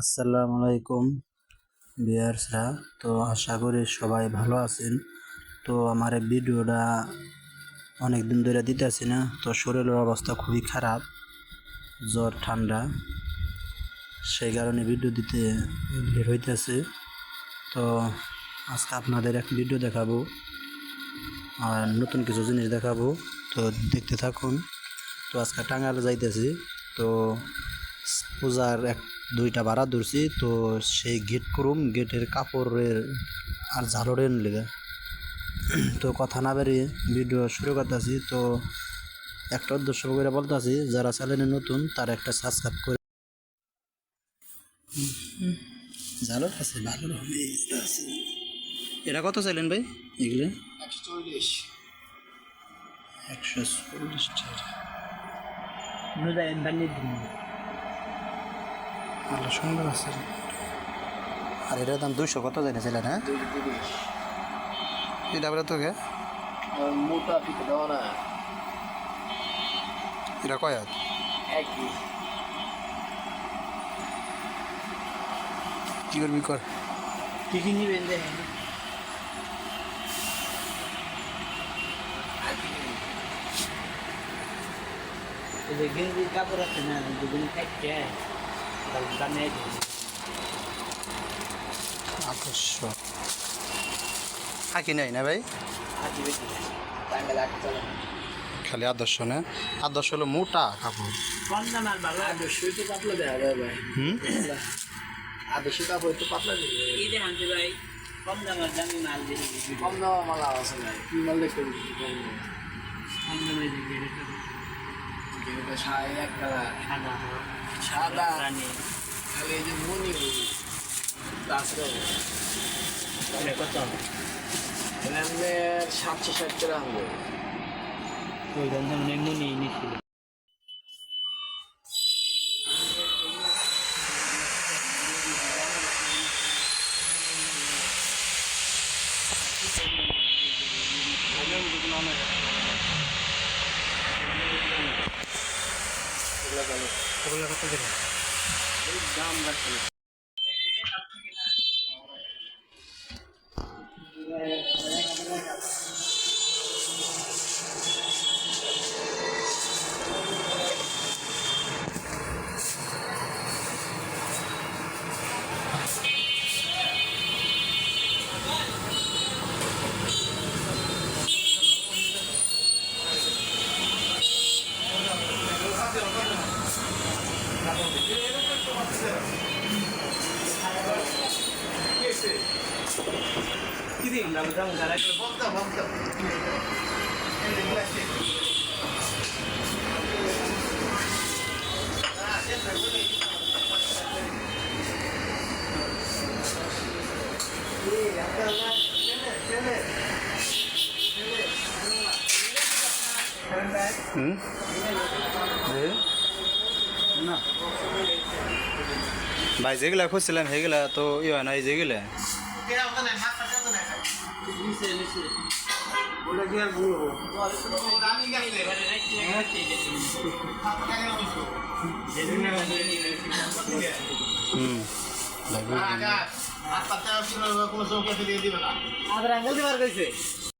আসসালামু আলাইকুম বিয়ার্সরা তো আশা করি সবাই ভালো আছেন। তো আমার ভিডিওটা অনেক দিন ধরে দিতেছি না, তো শরীরের অবস্থা খুবই খারাপ, জ্বর, ঠান্ডা, সেই কারণে ভিডিও দিতে বের হইতেছে। তো আজকে আপনাদের এক ভিডিও দেখাবো, আর নতুন কিছু জিনিস দেখাবো, তো দেখতে থাকুন। তো আজকে টাঙ্গালে যাইতেছি, তো পূজার এক দুইটা ভাড়া ধরছি তো সেই গেট করুম গেটের কাপড়ের আর ঝালরের লেগে। তো কথা না বেরিয়ে ভিডিও শুরু করতেছি তো একটা উদ্দেশ্য করে বলতেছি যারা চ্যানেলে নতুন তারা একটা সাবস্ক্রাইব করে। ঝালর আছে ভালো হবে এটা কত চাইলেন ভাই এগুলো? একশো চল্লিশ। একশো চল্লিশ টাকা ভালো, সুন্দর আছে। আর এটার দাম দুইশো, কত চাইছিলেন হ্যাঁ এটা বলে তোকে মোটা পিঠে দেওয়া না এটা কয় কি করবি কর? কি কি নিবেন গেঞ্জির কাপড় আছে না দুগুলো খাইতে আকর্ষক আঁকি নাই না ভাই খালি আদর্শ না? আদর্শ হলো মোটা কাপড়। তো ভাই হুম আদর্শ কাপড় একটু পাতলা ভাই কম দামের দামি মাল দিয়ে কম দাম মালা আছে না। কি মাল দেখতে কম দাম কম দামে দিয়ে এটা সাড়ে এক কালার সাদা খালি এই যে মনি তাছাড়াও কত আমাদের সাতশো ষাট টাকা আনব। ওই এমনি নিচ্ছিল ওগুলো কত দিন দাম রাখছে না হুম এ? না। ভাই যেগুলা খুঁজছিলাম সেগুলা তো ই হয় না এই যেগুলা। ওটা আর বলব? হুম। আবার আঙ্কেল দিবার কইছে